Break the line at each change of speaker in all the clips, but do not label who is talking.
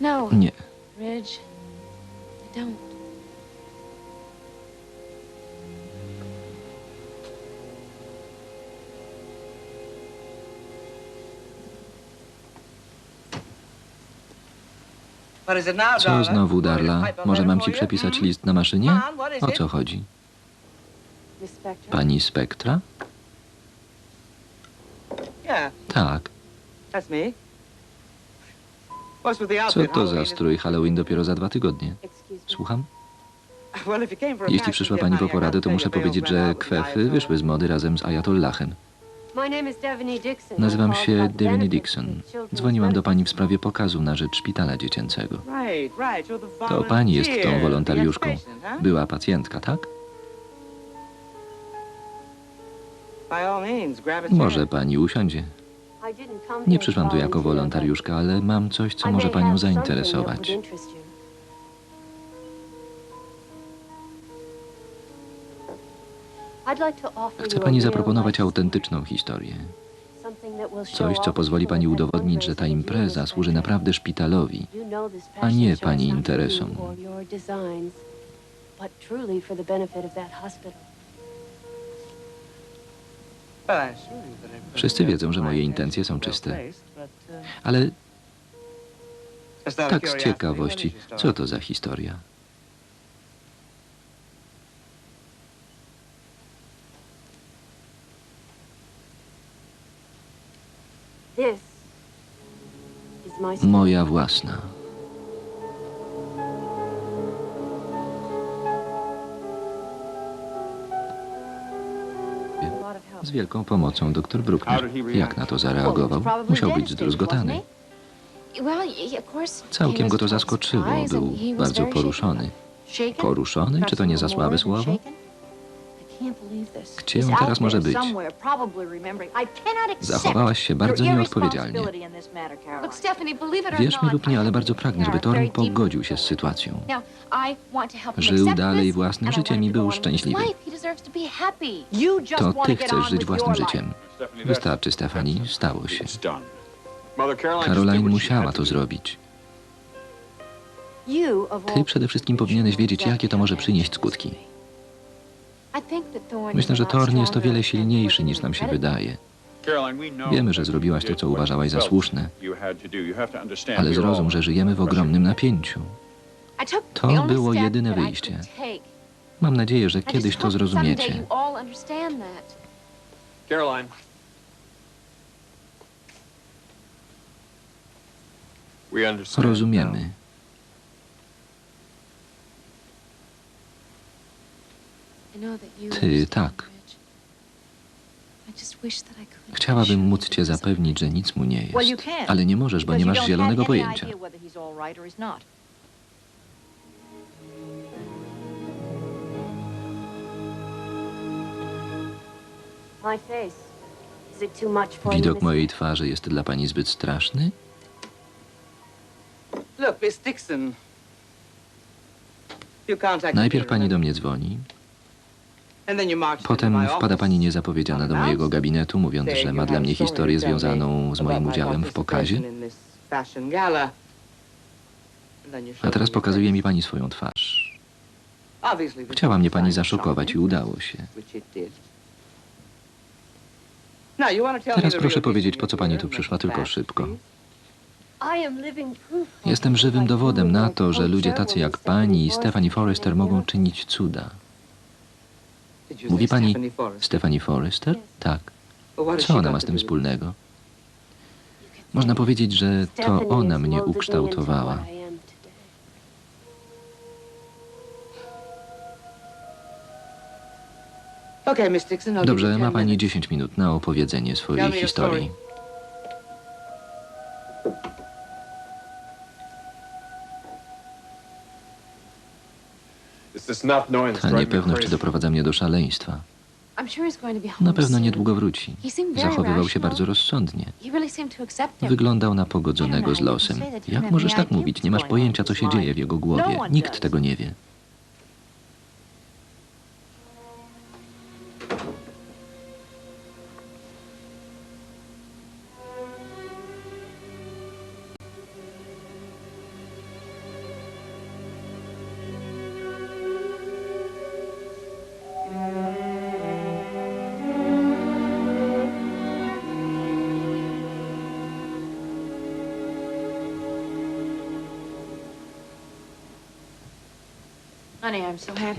No,
Nie.
Ridge. I don't.
Co znowu, Darla? Może mam ci przepisać list na maszynie? O co chodzi?
Miss Spectra?
Pani Spektra? Tak. Co to za strój Halloween dopiero za dwa tygodnie? Słucham? Jeśli przyszła pani po poradę, to muszę powiedzieć, że kwefy wyszły z mody razem z Ayatollahem.
Devaney.
Nazywam się
benefits
Dixon. Dzwoniłam do pani w sprawie pokazu na rzecz szpitala dziecięcego. To pani jest tą wolontariuszką. Była pacjentka, tak? Może pani usiądzie. Nie przyszłam tu jako wolontariuszka, ale mam coś, co może panią zainteresować. Chcę pani zaproponować autentyczną historię. Coś, co pozwoli pani udowodnić, że ta impreza służy naprawdę szpitalowi. A nie pani interesom.
but truly for the benefit of that hospital.
Wszyscy wiedzą, że moje intencje są czyste. Ale tak z ciekawości, co to za historia? Moja własna. Z wielką pomocą dr Bruckner. Jak na to zareagował? Musiał być zdruzgotany. Całkiem go to zaskoczyło. Był bardzo poruszony. Poruszony? Czy to nie za słabe słowo? Gdzie on teraz może być? Zachowałaś się bardzo nieodpowiedzialnie. Wierz mi lub nie, ale bardzo pragnę, żeby Thorn pogodził się z sytuacją.
Żył dalej własnym życiem i był szczęśliwy.
To ty chcesz żyć własnym życiem. Wystarczy, Stefani. Stało się. Caroline musiała to zrobić. Ty przede wszystkim powinieneś wiedzieć, jakie to może przynieść skutki. Myślę, że Thorn jest o wiele silniejszy niż nam się wydaje. Wiemy, że zrobiłaś to, co uważałaś za słuszne, ale zrozum, że żyjemy w ogromnym napięciu.
To było jedyne wyjście.
Mam nadzieję, że kiedyś to zrozumiecie.
Caroline.
Rozumiemy. Ty tak. Chciałabym móc cię zapewnić, że nic mu nie jest. Ale nie możesz, bo nie masz zielonego pojęcia. Widok mojej twarzy jest dla pani zbyt straszny? Najpierw pani do mnie dzwoni, potem wpada pani niezapowiedziana do mojego gabinetu, mówiąc, że ma dla mnie historię związaną z moim udziałem w pokazie, a teraz pokazuje mi pani swoją twarz. Chciała mnie pani zaszokować i udało się. Teraz proszę powiedzieć, po co pani tu przyszła, tylko szybko. Jestem żywym dowodem
do
na to, że ludzie tacy jak pani i
Stephanie Forrester
mogą czynić cuda. Mówi pani
Stephanie Forrest?
Stephanie Forrester? Tak. Co ona
got
ma z tym wspólnego? Można powiedzieć, że to ona mnie ukształtowała. Dobrze,
10
ma pani
minutes.
10 minut na opowiedzenie swojej historii. Ta niepewność doprowadza mnie do szaleństwa.
I'm sure he's going to be home
Na pewno niedługo wróci.
He seemed very
Zachowywał się
rational.
bardzo rozsądnie.
He really seemed to accept everything.
Wyglądał na pogodzonego z losem. Jak możesz tak mówić? Nie masz pojęcia, co się dzieje w jego głowie. Nikt tego nie wie.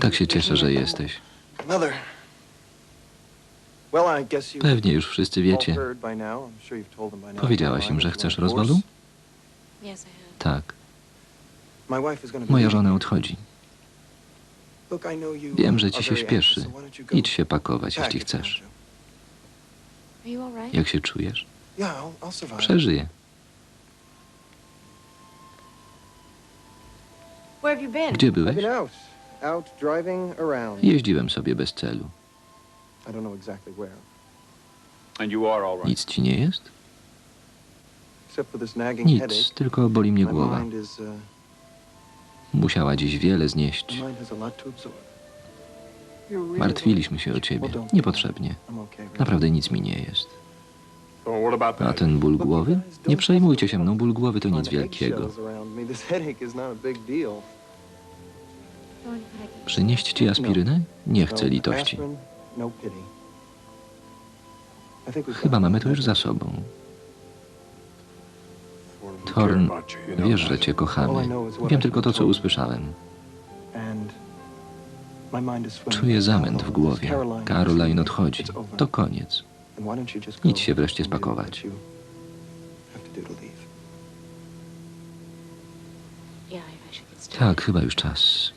Tak się cieszę, że jesteś. Pewnie już wszyscy wiecie.
heard by now. I'm sure you've told them by now.
Powiedziałaś im, że chcesz rozwodu? Tak.
My wife is gonna be
Moja żona odchodzi. Wiem, że ci się śpieszy. Idź się pakować, jeśli chcesz. Jak się czujesz? Przeżyję. Gdzie byłeś? Jeździłem sobie bez celu.
I don't know exactly where,
And you are all right.
Nic ci nie jest?
except for this nagging
Nic,
headache.
tylko boli mnie
My
głowa.
mind is, uh,
Musiała dziś wiele znieść. Martwiliśmy się o ciebie. Niepotrzebnie. Naprawdę nic mi nie jest. A ten ból głowy? Nie przejmujcie się mną, ból głowy to nic wielkiego. Przynieść ci aspirynę? Nie chcę
No,
litości.
aspirin, no
Chyba mamy to już za sobą. Thorn, wiesz, że cię kochamy. Wiem tylko to, co usłyszałem. Czuję zamęt w głowie.
Caroline,
odchodzi. To koniec. Idź się wreszcie spakować. Tak, chyba już czas.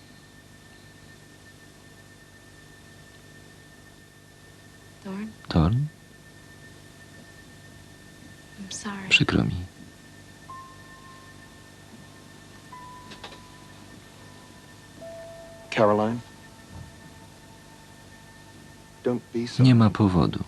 Thorn, przykro mi.
Caroline? Don't be so.
Nie ma powodu.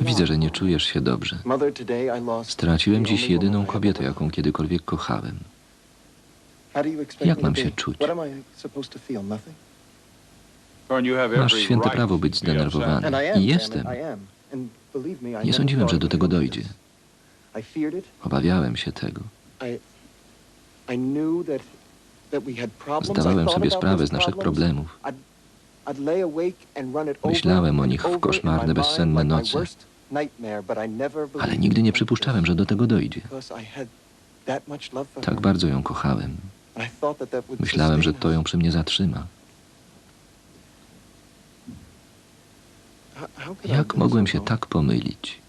Widzę, że nie czujesz się dobrze.
Mother, today I lost
Straciłem dziś jedyną kobietę, jaką kiedykolwiek kochałem.
How do you expect
Jak
me to
mam się czuć?
What am I supposed to feel? Nothing?
Thorn, you have
Masz
every
święte
right
prawo być zdenerwowany.
And I
jestem.
I am. And believe me, I
Nie sądziłem, że do tego dojdzie.
this. I feared it.
Obawiałem się tego.
I knew that that we had problems. I
Zdawałem sobie sprawę z naszych problemów. Myślałem o
and
nich w koszmarne, bezsenne noce.
worst nightmare, but I never
Ale nigdy nie przypuszczałem, że do tego dojdzie. Tak bardzo ją kochałem. Myślałem, że to ją przy mnie zatrzyma. Jak mogłem się tak pomylić?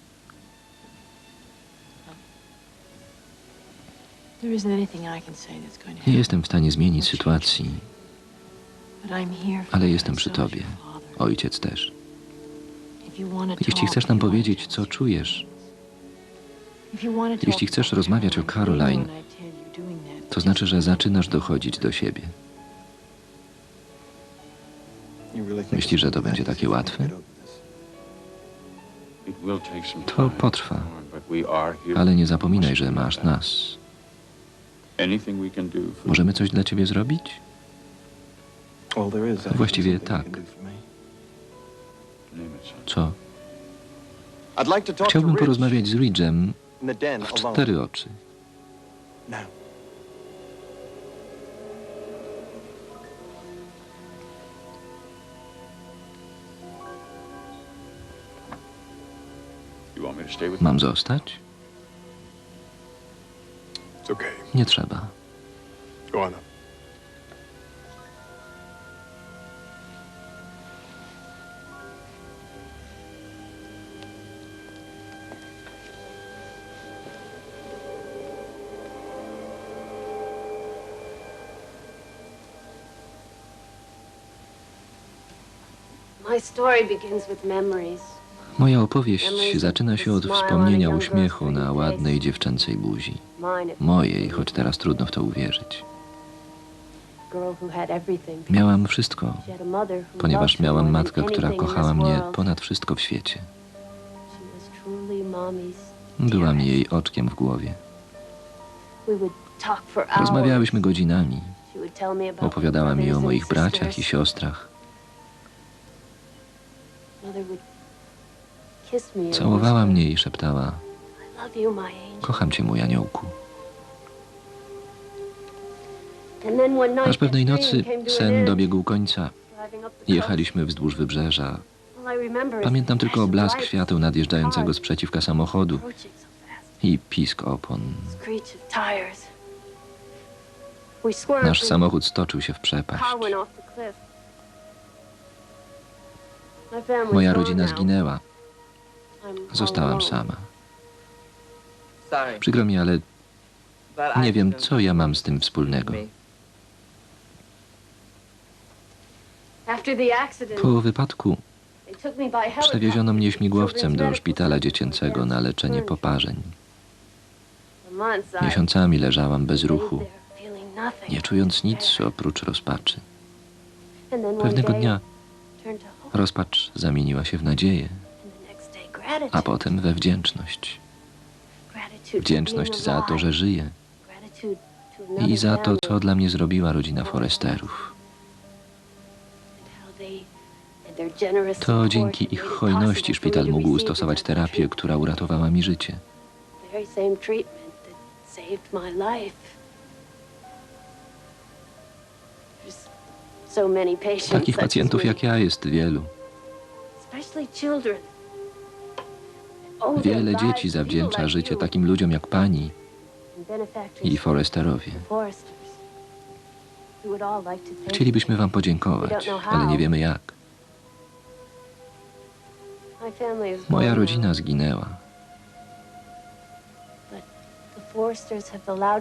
Nie jestem w stanie zmienić sytuacji, ale jestem przy tobie. Ojciec też. Jeśli chcesz nam powiedzieć, co czujesz, jeśli chcesz rozmawiać o Caroline, to znaczy, że zaczynasz dochodzić do siebie. Myślisz, że to będzie takie łatwe?
to
potrwa. Ale nie zapominaj, że masz nas. Możemy coś dla ciebie zrobić? Właściwie tak. Co?
I'd like to talk
Chciałbym porozmawiać z Ridge'em
in the den
w
alone.
cztery oczy.
Now.
You want me to stay with
Mam zostać?
It's okay.
Nie trzeba. Moja opowieść zaczyna się od wspomnienia uśmiechu na ładnej dziewczęcej buzi. Mojej, choć teraz trudno w to uwierzyć. Miałam wszystko, ponieważ miałam matkę, która kochała mnie ponad wszystko w świecie. Byłam jej oczkiem w głowie. Rozmawiałyśmy godzinami. Opowiadała mi o moich braciach i siostrach. Całowała mnie i szeptała. Kocham cię, mój aniołku. Aż pewnej nocy sen dobiegł końca. Jechaliśmy wzdłuż wybrzeża. Pamiętam tylko blask świateł nadjeżdżającego
cars
z przeciwka samochodu i pisk opon. Nasz samochód stoczył się w przepaść. Moja rodzina zginęła. Zostałam sama. Przykro mi, ale nie wiem, co ja mam z tym wspólnego. Po wypadku przewieziono mnie śmigłowcem do szpitala dziecięcego na leczenie poparzeń. Miesiącami leżałam bez ruchu, nie czując nic oprócz rozpaczy. Pewnego dnia rozpacz zamieniła się w nadzieję, a potem we wdzięczność. Wdzięczność za to, że żyję i za to, co dla mnie zrobiła rodzina Foresterów. To dzięki ich hojności szpital mógł stosować terapię, która uratowała mi życie. Takich pacjentów jak ja jest wielu. Wiele dzieci zawdzięcza życie takim ludziom jak pani i Foresterowie. Chcielibyśmy wam podziękować, ale nie wiemy jak. Moja rodzina zginęła,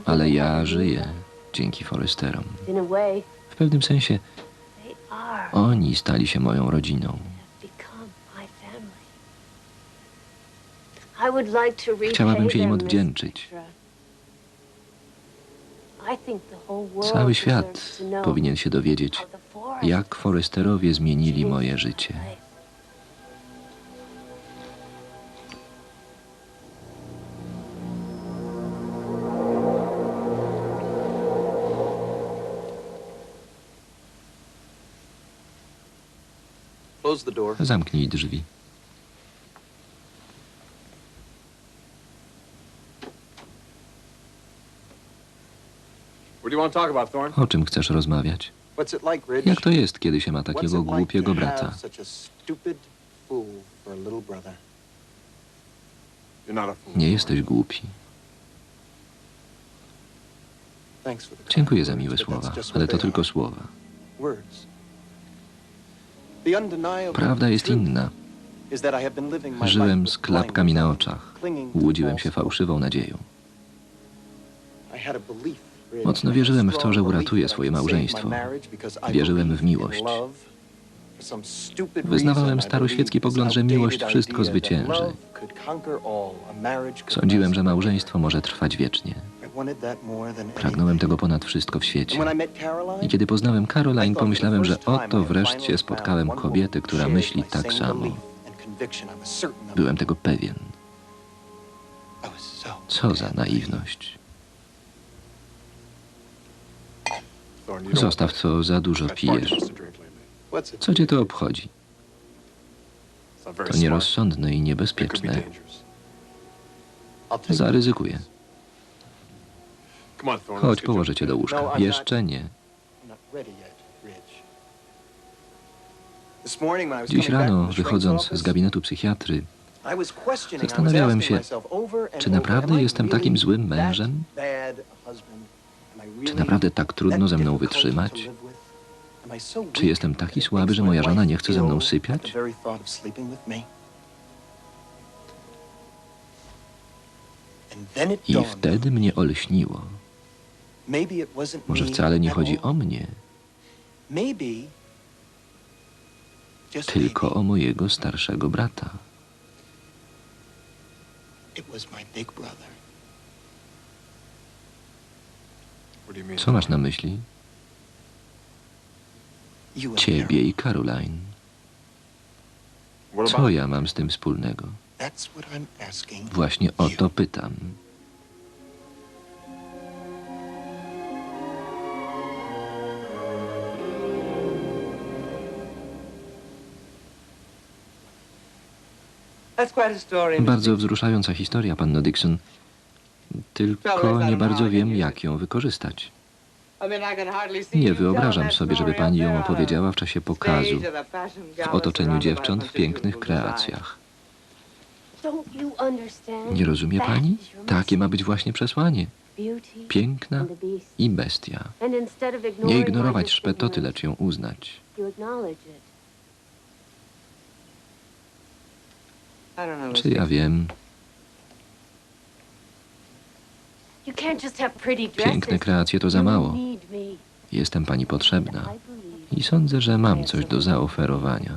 ale ja żyję dzięki Foresterom. Pewnym sensie oni stali się moją rodziną. Chciałabym się im odwdzięczyć. Cały świat powinien się dowiedzieć, jak Foresterowie zmienili moje życie.
About, Thorne?
O czym chcesz rozmawiać?
What's it like, Ridge?
Jak to jest, kiedy się ma takiego głupiego brata?
have such a stupid fool for a little brother?
You're not a fool.
Nie jesteś głupi. Dziękuję za miłe słowa, ale to tylko słowa. Prawda jest inna. Żyłem z klapkami na oczach. Łudziłem się fałszywą nadzieją. Mocno wierzyłem w to, że uratuję swoje małżeństwo. Wierzyłem w miłość. Wyznawałem staroświecki pogląd, że miłość wszystko zwycięży. Sądziłem, że małżeństwo może trwać wiecznie.
I wanted that more than
Pragnąłem
anything.
tego ponad wszystko w świecie.
when I met Caroline,
I kiedy poznałem
I
Caroline, pomyślałem, że oto wreszcie spotkałem kobietę, która myśli tak samo. Byłem tego pewien. Co za naiwność. Zostaw to, za dużo pijesz. Co cię to obchodzi? To nierozsądne i niebezpieczne. Zaryzykuję. Chodź, położę cię do
No,
łóżka.
Not.
Jeszcze nie. Dziś rano, wychodząc z gabinetu psychiatry, zastanawiałem się, czy naprawdę jestem takim złym mężem? Czy naprawdę tak trudno ze mną wytrzymać? Czy jestem taki słaby, że moja żona nie chce ze mną sypiać? I wtedy mnie olśniło.
Maybe it wasn't
Może
me
wcale nie chodzi o mnie,
Maybe just
tylko o mojego starszego brata. Co masz na myśli? Ciebie i Caroline. Co ja mam z tym wspólnego? Właśnie o to pytam. Bardzo wzruszająca historia, panno Dixon. Tylko nie bardzo wiem, jak ją wykorzystać. Nie wyobrażam sobie, żeby pani ją opowiedziała w czasie pokazu, w otoczeniu dziewcząt w pięknych kreacjach. Nie rozumie pani? Takie ma być właśnie przesłanie. Piękna i bestia. Nie ignorować szpetoty, lecz ją uznać. Czy ja wiem, piękne kreacje to za mało. Jestem pani potrzebna. I sądzę, że mam coś do zaoferowania.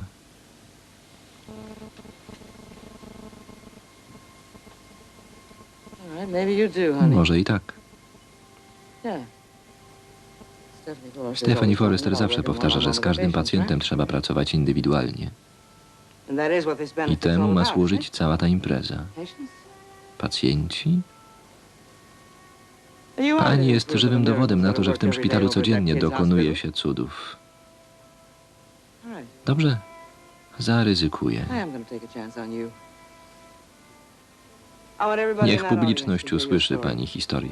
Może i tak. Stephanie Forrester zawsze powtarza, że z każdym pacjentem trzeba pracować indywidualnie. I temu ma służyć cała ta impreza. Pacjenci? Pani jest żywym dowodem na to, że w tym szpitalu codziennie dokonuje się cudów. Dobrze, zaryzykuję. Niech publiczność usłyszy pani historię.